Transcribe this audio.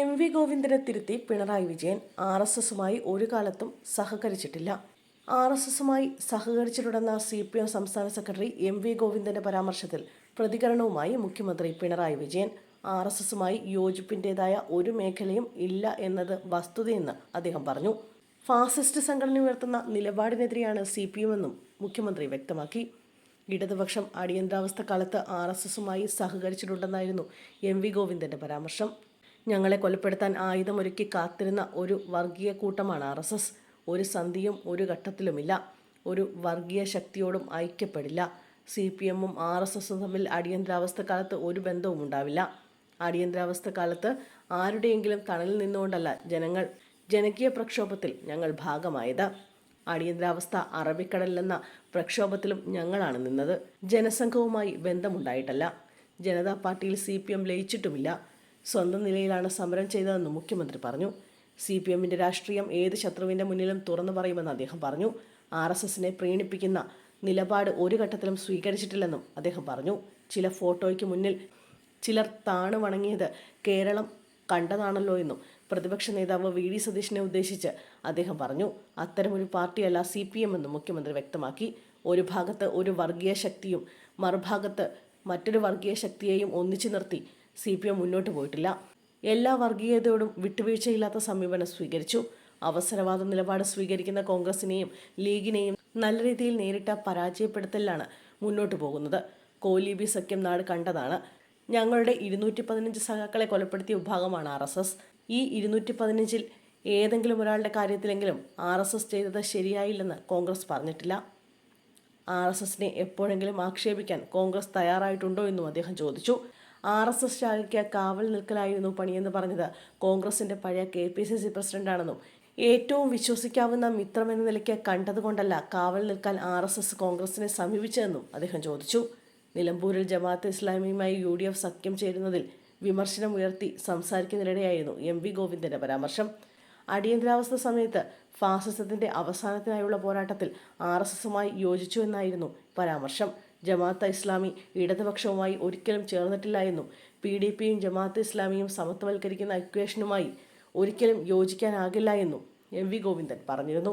M V ഗോവിന്ദനെ തിരുത്തി Pinarayi Vijayan R S എസുമായി ഒരു കാലത്തും സഹകരിച്ചിട്ടില്ല. ആർ എസ് എസുമായി സഹകരിച്ചിട്ടുണ്ടെന്ന സി പി എം സംസ്ഥാന സെക്രട്ടറി എം വി ഗോവിന്ദന്റെ പരാമർശത്തിൽ പ്രതികരണവുമായി മുഖ്യമന്ത്രി പിണറായി വിജയൻ ആർ എസ് എസുമായി യോജിപ്പിന്റെതായ ഒരു മേഖലയും ഇല്ല എന്നത് വസ്തുതയെന്ന് അദ്ദേഹം പറഞ്ഞു. ഫാസിസ്റ്റ് സംഘടന ഉയർത്തുന്ന നിലപാടിനെതിരെയാണ് സി പി എം എന്നും മുഖ്യമന്ത്രി വ്യക്തമാക്കി. ഇടതുപക്ഷം അടിയന്തരാവസ്ഥ കാലത്ത് ആർ എസ് എസുമായി സഹകരിച്ചിട്ടുണ്ടെന്നായിരുന്നു എം വി ഗോവിന്ദന്റെ പരാമർശം. ഞങ്ങളെ കൊലപ്പെടുത്താൻ ആയുധമൊരുക്കി കാത്തിരുന്ന ഒരു വർഗീയ കൂട്ടമാണ് ആർ എസ് എസ്. ഒരു സന്ധിയും ഒരു ഘട്ടത്തിലുമില്ല. ഒരു വർഗീയ ശക്തിയോടും ഐക്യപ്പെടില്ല. സി പി എമ്മും ആർ എസ് എസും തമ്മിൽ അടിയന്തരാവസ്ഥ കാലത്ത് ഒരു ബന്ധവും ഉണ്ടാവില്ല. അടിയന്തരാവസ്ഥ കാലത്ത് ആരുടെയെങ്കിലും തണലിൽ നിന്നുകൊണ്ടല്ല ജനങ്ങൾ ജനകീയ പ്രക്ഷോഭത്തിൽ ഞങ്ങൾ ഭാഗമായത്. അടിയന്തരാവസ്ഥ അറബിക്കടലിലെന്ന പ്രക്ഷോഭത്തിലും ഞങ്ങളാണ് നിന്നത്. ജനസംഘവുമായി ബന്ധമുണ്ടായിട്ടല്ല. ജനതാ പാർട്ടിയിൽ സി പി എം ലയിച്ചിട്ടുമില്ല. സ്വന്തം നിലയിലാണ് സമരം ചെയ്തതെന്ന് മുഖ്യമന്ത്രി പറഞ്ഞു. സി പി എമ്മിന്റെ രാഷ്ട്രീയം ഏത് ശത്രുവിന്റെ മുന്നിലും തുറന്നു പറയുമെന്ന് അദ്ദേഹം പറഞ്ഞു. ആർ എസ് എസിനെ പ്രീണിപ്പിക്കുന്ന നിലപാട് ഒരു ഘട്ടത്തിലും സ്വീകരിച്ചിട്ടില്ലെന്നും അദ്ദേഹം പറഞ്ഞു. ചില ഫോട്ടോയ്ക്ക് മുന്നിൽ ചിലർ താണു വണങ്ങിയത് കേരളം കണ്ടതാണല്ലോ എന്നും പ്രതിപക്ഷ നേതാവ് വി ഡി സതീഷിനെ ഉദ്ദേശിച്ച് അദ്ദേഹം പറഞ്ഞു. അത്തരമൊരു പാർട്ടിയല്ല സി പി എം എന്നും മുഖ്യമന്ത്രി വ്യക്തമാക്കി. ഒരു ഭാഗത്ത് ഒരു വർഗീയ ശക്തിയും മറുഭാഗത്ത് മറ്റൊരു വർഗീയ ശക്തിയെയും ഒന്നിച്ചു നിർത്തി സി പി എം മുന്നോട്ട് പോയിട്ടില്ല. എല്ലാ വർഗീയതയോടും വിട്ടുവീഴ്ചയില്ലാത്ത സമീപനം സ്വീകരിച്ചു. അവസരവാദ നിലപാട് സ്വീകരിക്കുന്ന കോൺഗ്രസിനെയും ലീഗിനെയും നല്ല രീതിയിൽ നേരിട്ട പരാജയപ്പെടുത്തലിലാണ് മുന്നോട്ട് പോകുന്നത്. കോലീബി സഖ്യം നാട് കണ്ടതാണ്. ഞങ്ങളുടെ ഇരുന്നൂറ്റി പതിനഞ്ച് സഖാക്കളെ കൊലപ്പെടുത്തിയ വിഭാഗമാണ് ആർ എസ് എസ്. ഈ ഇരുന്നൂറ്റി പതിനഞ്ചിൽ ഏതെങ്കിലും ഒരാളുടെ കാര്യത്തിലെങ്കിലും ആർ എസ് എസ് ചെയ്തത് ശരിയായില്ലെന്ന് കോൺഗ്രസ് പറഞ്ഞിട്ടില്ല. ആർ എസ് എസിനെ എപ്പോഴെങ്കിലും ആക്ഷേപിക്കാൻ കോൺഗ്രസ് തയ്യാറായിട്ടുണ്ടോ എന്നും അദ്ദേഹം ചോദിച്ചു. ആർ എസ് എസ് ശാഖയ്ക്ക് കാവൽ നിൽക്കലായിരുന്നു പണിയെന്ന് പറഞ്ഞത്. കോൺഗ്രസിന്റെ പഴയ കെ പി സി സി പ്രസിഡന്റാണെന്നും ഏറ്റവും വിശ്വസിക്കാവുന്ന മിത്രമെന്ന നിലയ്ക്ക് കണ്ടതുകൊണ്ടല്ല കാവൽ നിൽക്കാൻ ആർ എസ് എസ് കോൺഗ്രസിനെ സമീപിച്ചതെന്നും അദ്ദേഹം ചോദിച്ചു. നിലമ്പൂരിൽ ജമാഅത്ത് ഇസ്ലാമിയുമായി യു ഡി എഫ് സഖ്യം ചേരുന്നതിൽ വിമർശനം ഉയർത്തി സംസാരിക്കുന്നതിനിടെയായിരുന്നു എം വി ഗോവിന്ദന്റെ പരാമർശം. അടിയന്തരാവസ്ഥ സമയത്ത് ഫാസിസത്തിന്റെ അവസാനത്തിനായുള്ള പോരാട്ടത്തിൽ ആർ എസ് എസുമായി യോജിച്ചു എന്നായിരുന്നു പരാമർശം. ജമാഅത്ത് ഇസ്ലാമി ഇടതുപക്ഷവുമായി ഒരിക്കലും ചേർന്നിട്ടില്ല എന്നും പി ഡി പിയും ജമാഅത്ത് ഇസ്ലാമിയും സമത്വവൽക്കരിക്കുന്ന ഇക്വേഷനുമായി ഒരിക്കലും യോജിക്കാനാകില്ല എന്നും എം വി ഗോവിന്ദൻ പറഞ്ഞിരുന്നു.